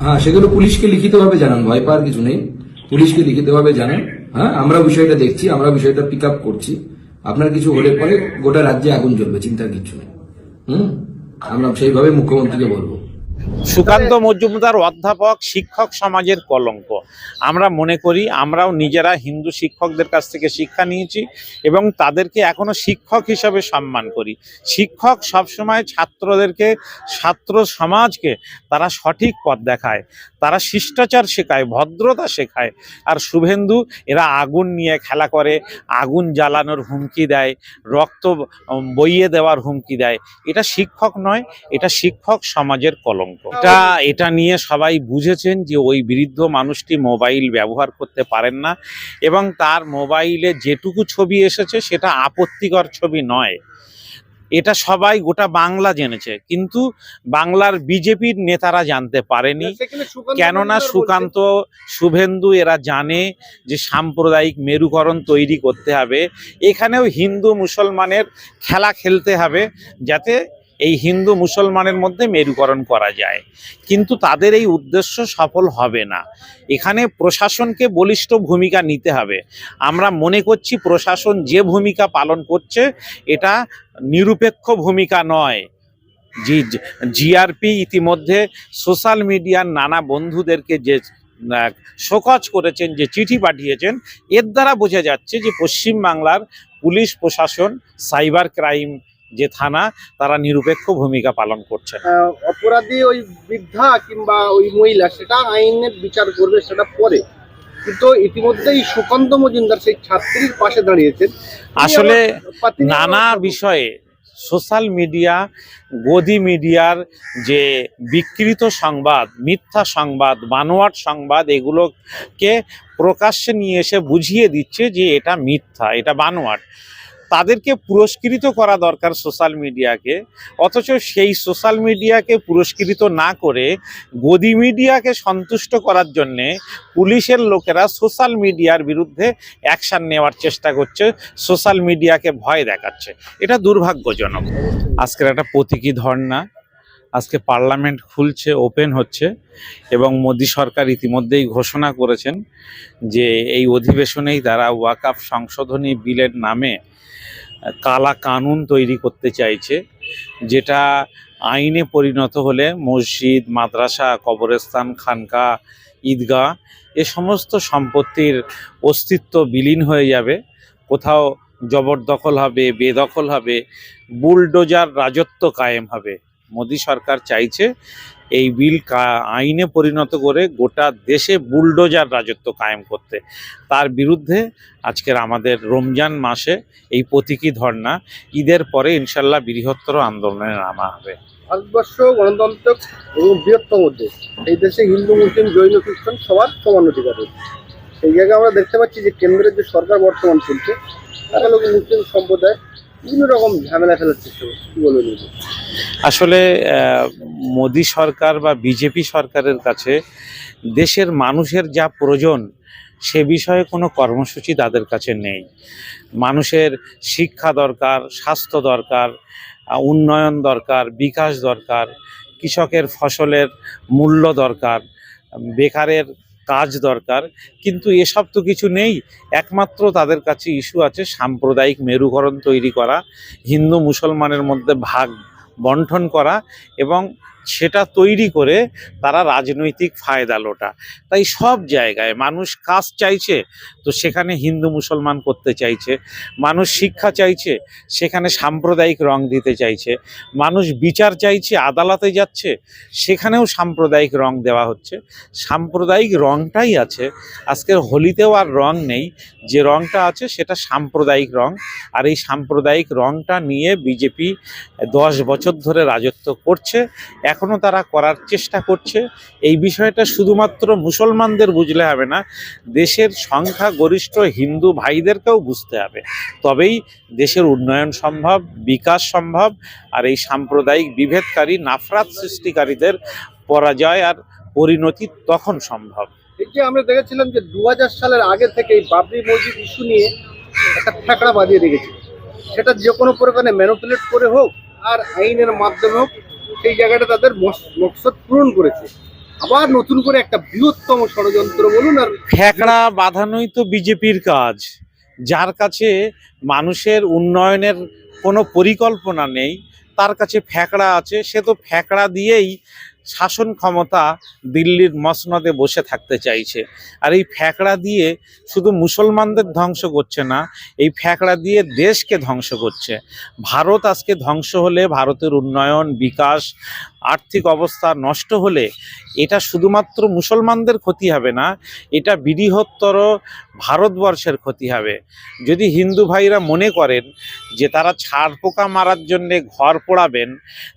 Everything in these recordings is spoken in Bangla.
হ্যাঁ সেগুলো পুলিশকে লিখিতভাবে জানান, ভয় পাওয়ার কিছু নেই। পুলিশকে লিখিতভাবে জানান হ্যাঁ আমরা বিষয়টা দেখছি, আমরা বিষয়টা পিক আপ করছি। আপনার কিছু হলে পরে গোটা রাজ্যে আগুন জ্বলবে, চিন্তার কিছু নেই। হুম? আমরা সেইভাবে মুখ্যমন্ত্রীকে বলব। সুকান্ত মজুমদার অধ্যাপক, শিক্ষক সমাজের কলঙ্ক। আমরা মনে করি, আমরাও নিজেরা হিন্দু শিক্ষকদের কাছ থেকে শিক্ষা নিয়েছি এবং তাদেরকে এখনও শিক্ষক হিসাবে সম্মান করি। শিক্ষক সবসময় ছাত্রদেরকে, ছাত্র সমাজকে তারা সঠিক পথ দেখায়, তারা শিষ্টাচার শেখায়, ভদ্রতা শেখায়। আর শুভেন্দু, এরা আগুন নিয়ে খেলা করে, আগুন জ্বালানোর হুমকি দেয়, রক্ত বইয়ে দেওয়ার হুমকি দেয়। এটা শিক্ষক নয়, এটা শিক্ষক সমাজের কলঙ্ক। এটা এটা নিয়ে সবাই বুঝেছেন যে ওই বৃদ্ধ মানুষটি মোবাইল ব্যবহার করতে পারেন না এবং তার মোবাইলে যেটুকু ছবি এসেছে সেটা আপত্তিকর ছবি নয়। এটা সবাই গোটা বাংলা জেনেছে কিন্তু বাংলার বিজেপির নেতারা জানতে পারেনি। কেননা সুকান্ত শুভেন্দু এরা জানে যে সাম্প্রদায়িক মেরুকরণ তৈরি করতে হবে। এখানেও হিন্দু মুসলমানের খেলা খেলতে হবে যাতে এই হিন্দু মুসলমানের মধ্যে মেরুকরণ করা যায়। কিন্তু তাদের এই উদ্দেশ্য সফল হবে না। এখানে প্রশাসনকে বলিষ্ঠ ভূমিকা নিতে হবে। আমরা মনে করছি প্রশাসন যে ভূমিকা পালন করছে, এটা নিরপেক্ষ ভূমিকা নয়। জি জিআরপি ইতিমধ্যে সোশ্যাল মিডিয়ার নানা বন্ধুদেরকে যে শোকজ করেছেন, যে চিঠি পাঠিয়েছেন, এর দ্বারা বোঝা যাচ্ছে যে পশ্চিমবাংলার পুলিশ প্রশাসন, সাইবার ক্রাইম যে থানা তারা নিরপেক্ষ ভূমিকা পালন করছে। অপরাধী ওই বৃদ্ধা কিংবা ওই মহিলা সেটা আইনের বিচার করবে সেটা পরে। কিন্তু ইতিমধ্যেই সুকান্ত মজুমদার সেই ছাত্রীর পাশে দাঁড়িয়েছেন। আসলে নানা বিষয়ে সোশ্যাল মিডিয়া গদি মিডিয়ার যে বিকৃত সংবাদ মিথ্যা সংবাদ বানোয়াট সংবাদ এগুলোকে প্রকাশ্যে নিয়ে এসে বুঝিয়ে দিচ্ছে যে এটা মিথ্যা এটা বানোয়াট। তাদেরকে পুরস্কৃত করা দরকার সোশ্যাল মিডিয়াকে। অথচ সেই সোশ্যাল মিডিয়াকে পুরস্কৃত না করে গদি মিডিয়াকে সন্তুষ্ট করার জন্যে পুলিশের লোকেরা সোশ্যাল মিডিয়ার বিরুদ্ধে অ্যাকশন নেওয়ার চেষ্টা করছে, সোশ্যাল মিডিয়াকে ভয় দেখাচ্ছে। এটা দুর্ভাগ্যজনক। আজকের একটা প্রতীকী ধর্ণা। আজকে পার্লামেন্ট খুলছে, ওপেন হচ্ছে এবং মোদী সরকার ইতিমধ্যেই ঘোষণা করেছেন যে এই অধিবেশনেই তারা ওয়াকাফ সংশোধনী বিলের নামে কালা কানুন তৈরি করতে চাইছে, যেটা আইনে পরিণত হলে মসজিদ, মাদ্রাসা, কবরস্থান খানকা ঈদগাহ এ সমস্ত সম্পত্তির অস্তিত্ব বিলীন হয়ে যাবে। কোথাও জবরদখল হবে, বেদখল হবে, বুলডোজার রাজত্ব কায়েম হবে। মোদী সরকার চাইছে এই বিল আইনে পরিণত করে গোটা দেশে বুলডোজার রাজত্ব কায়েম করতে। তার বিরুদ্ধে আজকের আমাদের রমজান মাসে এই প্রতীকী ধর্ণা, ঈদের পরে ইনশাল্লাহ বৃহত্তর আন্দোলনে নামা হবে। ভারতবর্ষ গণতন্ত্র এবং বৃহত্তম দেশ। এই দেশে হিন্দু, মুসলিম, জৈন, খ্রিস্টান সবার সমান অধিকার রয়েছে। সেই জায়গায় আমরা দেখতে পাচ্ছি যে কেন্দ্রের যে সরকার বর্তমান চলছে তারা লোক মুসলিম সম্প্রদায় বিভিন্ন রকম আসলে মোদী সরকার বা বিজেপি সরকারের কাছে দেশের মানুষের যা প্রয়োজন সে বিষয়ে কোনো কর্মসূচি তাদের কাছে নেই। মানুষের শিক্ষা দরকার, স্বাস্থ্য দরকার উন্নয়ন দরকার, বিকাশ দরকার, কৃষকের ফসলের মূল্য দরকার, বেকারের কাজ দরকার। কিন্তু এসব তো কিছু নেই। একমাত্র তাদের কাছে ইস্যু আছে সাম্প্রদায়িক মেরুকরণ তৈরি করা, হিন্দু মুসলমানের মধ্যে ভাগ বন্টন করা এবং সেটা তৈরি করে তারা রাজনৈতিক ফায়দা লোটা। তাই সব জায়গায় মানুষ কাজ চাইছে, তো সেখানে হিন্দু মুসলমান করতে চাইছে, মানুষ শিক্ষা চাইছে, সেখানে সাম্প্রদায়িক রং দিতে চাইছে, মানুষ বিচার চাইছে, আদালতে যাচ্ছে, সেখানেও সাম্প্রদায়িক রং দেওয়া হচ্ছে। সাম্প্রদায়িক রংটাই আছে, আজকের হোলিতেও আর রং নেই, যে রংটা আছে সেটা সাম্প্রদায়িক রং, আর এই সাম্প্রদায়িক রংটা নিয়ে বিজেপি দশ বছর ধরে রাজত্ব করছে এখনও তারা করার চেষ্টা করছে। এই বিষয়টা শুধুমাত্র মুসলমানদের বুঝলে হবে না, দেশের সংখ্যা গরিষ্ঠ হিন্দু ভাইদেরকেও বুঝতে হবে। তবেই দেশের উন্নয়ন সম্ভব, বিকাশ সম্ভব, আর এই সাম্প্রদায়িক বিভেদকারী, নাফরাত সৃষ্টিকারীদের পরাজয় আর পরিণতি তখন সম্ভব। আমরা দেখেছিলাম যে দু হাজার সালের আগে থেকে এই বাবরি মসজিদ ইস্যু নিয়ে একটা ঠেকড়া বাঁধিয়ে রেখেছে। সেটা যে কোনো প্রকারে ম্যানুপুলেট করে হোক আর আইনের মাধ্যমেও সেই জায়গাটা তাদের মকসদ পূরণ করেছে। আবার নতুন করে একটা বৃহত্তম ষড়যন্ত্র বলুন আর ঠেকড়া বাঁধানোই তো বিজেপির কাজ। যার কাছে মানুষের উন্নয়নের কোনো পরিকল্পনা নেই, তার কাছে ফ্যাকড়া আছে, সে তো ফ্যাকড়া দিয়েই শাসন ক্ষমতা দিল্লির মসনদে বসে থাকতে চাইছে। আর এই ফ্যাকড়া দিয়ে শুধু মুসলমানদের ধ্বংস করছে না, এই ফ্যাকড়া দিয়ে দেশকে ধ্বংস করছে। ভারত আজকে ধ্বংস হলে ভারতের উন্নয়ন, বিকাশ, আর্থিক অবস্থা নষ্ট হলে এটা শুধুমাত্র মুসলমানদের ক্ষতি হবে না, এটা বৃহত্তর ভারতবর্ষের ক্ষতি হবে। যদি হিন্দু ভাইরা মনে করেন যে তারা ছাড় পোকা মারার জন্যে ঘর পোড়াবেন,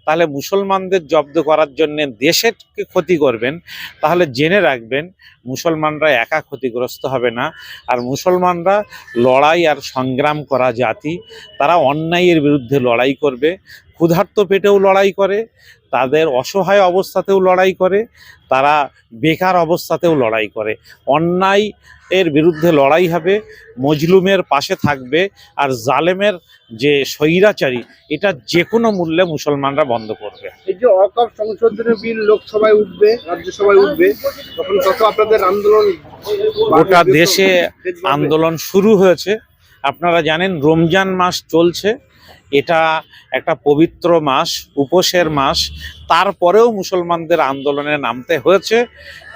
তাহলে মুসলমানদের জব্দ করার জন্যে দেশেরকে ক্ষতি করবেন, তাহলে জেনে রাখবেন মুসলমানরা একা ক্ষতিগ্রস্ত হবে না। আর মুসলমানরা লড়াই আর সংগ্রাম করা জাতি, তারা অন্যায়ের বিরুদ্ধে লড়াই করবে ক্ষুধার্ত পেটেও লড়াই করে তাদের অসহায় অবস্থাতেও লড়াই করে তারা বেকার অবস্থাতেও লড়াই করে। অন্যায় এর বিরুদ্ধে লড়াই হবে মজলুমের পাশে থাকবে আর জালেমের যে স্বৈরাচারী এটা যে কোনো মূল্যে মুসলমানরা বন্ধ করবে। এই যে অকপ সংশোধনী বিল লোকসভায় উঠবে রাজ্যসভায় উঠবে তখন তত আপনাদের আন্দোলন গোটা দেশে আন্দোলন শুরু হয়েছে। আপনারা জানেন রমজান মাস চলছে। এটা একটা পবিত্র মাস, উপোসের মাস। তারপরেও মুসলমানদের আন্দোলনে নামতে হয়েছে।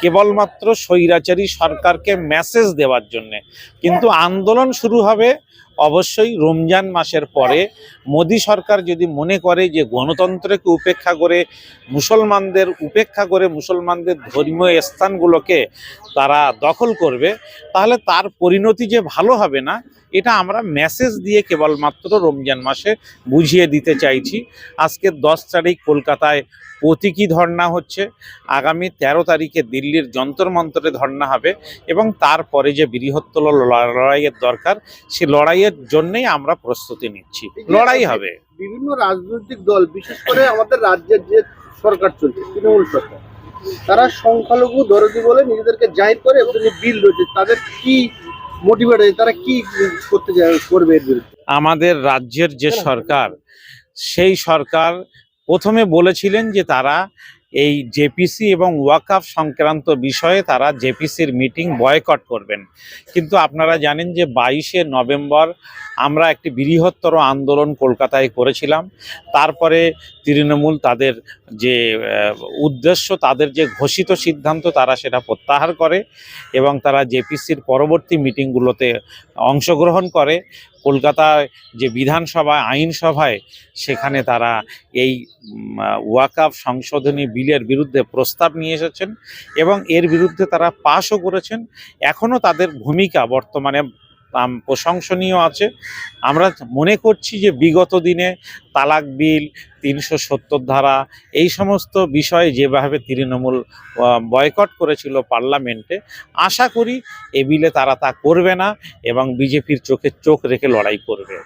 কেবলমাত্র স্বৈরাচারী সরকারকে মেসেজ দেওয়ার জন্যে। কিন্তু আন্দোলন শুরু হবে অবশ্যই রমজান মাসের পরে। মোদী সরকার যদি মনে করে যে গণতন্ত্রকে উপেক্ষা করে, মুসলমানদের উপেক্ষা করে মুসলমানদের ধর্মীয় স্থানগুলোকে তারা দখল করবে, তাহলে তার পরিণতি যে ভালো হবে না, এটা আমরা মেসেজ দিয়ে কেবলমাত্র রমজান মাসে বুঝিয়ে দিতে চাইছি। আজকে দশ তারিখ কলকাতায় প্রতীকী ধর্ণা হচ্ছে। আগামী তেরো তারিখে দিল্লির যন্তর মন্তরে ধর্ণা হবে এবং তারপরে যে বৃহত্তর লড়াইয়ের দরকার, সে লড়াইয়ের জন্যেই আমরা প্রস্তুতি নিচ্ছি। লড়াই হবে। বিভিন্ন রাজনৈতিক দল, বিশেষ করে আমাদের রাজ্যের যে সরকার চলছে, তৃণমূল সরকার, তারা সংখ্যালঘু দরদি বলে নিজেদেরকে জাহির করে এবং বিল রয়েছে, তাদের কি মোটিভেট তারা কি করতে করবে আমাদের রাজ্যের যে সরকার, সেই সরকার প্রথমে বলেছিলেন যে তারা এই জেপিসি এবং ওয়াকআপ সংক্রান্ত বিষয়ে তারা জেপিসির মিটিং বয়কট করবেন। কিন্তু আপনারা জানেন যে বাইশে নভেম্বর আমরা একটি বৃহত্তর আন্দোলন কলকাতায় করেছিলাম। তারপরে তৃণমূল তাদের যে উদ্দেশ্য, তাদের যে ঘোষিত সিদ্ধান্ত তারা সেটা প্রত্যাহার করে এবং তারা জেপিসির পরবর্তী মিটিংগুলোতে অংশগ্রহণ করে। কলকাতায় যে বিধানসভা আইনসভায়, সেখানে তারা এই ওয়াকাফ সংশোধনী বিলের বিরুদ্ধে প্রস্তাব নিয়ে এসেছেন এবং এর বিরুদ্ধে তারা পাশও করেছেন। এখনও তাদের ভূমিকা বর্তমানে প্রশংসনীয় আছে। আমরা মনে করছি যে বিগত দিনে তালাক বিল, তিনশো সত্তর ধারা এই সমস্ত বিষয়ে যেভাবে তৃণমূল বয়কট করেছিল পার্লামেন্টে, আশা করি এ বিলে তারা তা করবে না এবং বিজেপির চোখে চোখ রেখে লড়াই করবে।